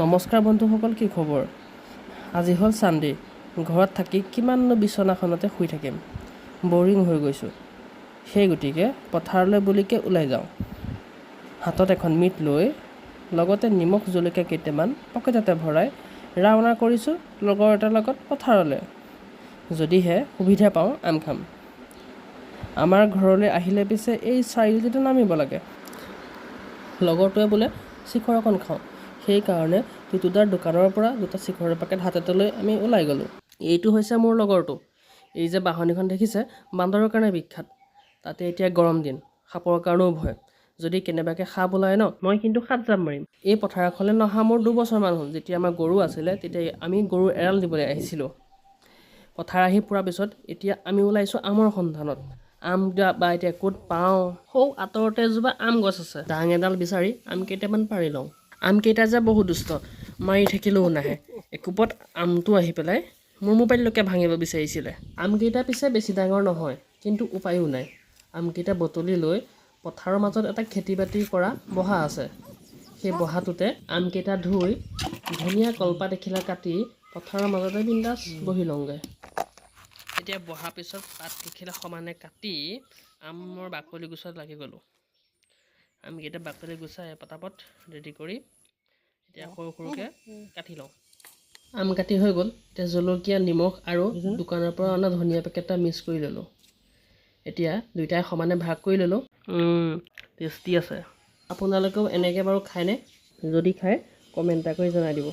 নমস্কাৰ বন্ধুসকল কি খবৰ? আজি হ'ল ছানডে ঘৰত থাকি কিমাননো বিচনাখনতে শুই থাকিম? বৰিং হৈ গৈছোঁ। সেই গতিকে পথাৰলৈ বুলিকে ওলাই যাওঁ। হাতত এখন মিট লৈ লগতে নিমখ জলকীয়া কেইটামান পকেটতে ভৰাই ৰাওনা কৰিছোঁ লগৰ এটাৰ লগত পথাৰলৈ। যদিহে সুবিধা পাওঁ আম খাম। আমাৰ ঘৰলৈ আহিলে পিছে এই চাৰিআলিতে নামিব লাগে। লগৰটোৱে বোলে চিখৰ অকণ খাওঁ। সেইকাৰণে টুটুদাৰ দোকানৰ পৰা দুটা চিখৰৰ পেকেট হাততে লৈ আমি ওলাই গ'লোঁ। এইটো হৈছে মোৰ লগৰটো। এই যে বাহনিখন দেখিছে বান্দৰৰ কাৰণে বিখ্যাত। তাতে এতিয়া গৰম দিন সাপৰ কাৰণেও ভয়। যদি কেনেবাকৈ সাপ ওলায় ন মই কিন্তু সাত জাপ মাৰিম। এই পথাৰখনলৈ নহা মোৰ দুবছৰমান হ'ল। যেতিয়া আমাৰ গৰু আছিলে তেতিয়া আমি গৰু এৰাল দিবলৈ আহিছিলোঁ। পথাৰ আহি পোৱাৰ পিছত এতিয়া আমি ওলাইছোঁ আমৰ সন্ধানত। আম বা এতিয়া ক'ত পাওঁ? সৌ আঁতৰতে এজোপা আম গছ আছে। ডাং এডাল বিচাৰি আম কেইটামান পাৰি লওঁ। আম কেইটা যে বহু দুষ্ট মাৰি থাকিলেও নাহে। একোপত আমটো আহি পেলাই মোৰ মোবাইললৈকে ভাঙিব বিচাৰিছিলে। আমকেইটা পিছে বেছি ডাঙৰ নহয় কিন্তু উপায়ো নাই। আমকেইটা বুটলি লৈ পথাৰৰ মাজত এটা খেতি বাতি কৰা বহা আছে। সেই বহাটোতে আমকেইটা ধুই ধুনীয়া কলপাত এখিলা কাটি পথাৰৰ মাজতে বিন্দাছ বহি লওঁগৈ। এতিয়া বহাৰ পিছত পাত কেইখিলা সমানে কাটি আমৰ বাকলি গুচাত লাগি গ'লোঁ। আমকেইটা বাকলি গুচাই পটাপট ৰেডি কৰি এতিয়া সৰু সৰুকৈ কাটি লওঁ। আম কাটি হৈ গ'ল। এতিয়া জলকীয়া নিমখ আৰু দোকানৰ পৰা অনা ধনিয়া পেকেট এটা মিক্স কৰি ল'লোঁ। এতিয়া দুয়োটাই সমানে ভাগ কৰি ল'লোঁ। টেষ্টি আছে। আপোনালোকেও এনেকৈ বাৰু খায়নে? যদি খায় কমেণ্ট এটা কৰি জনাই দিব।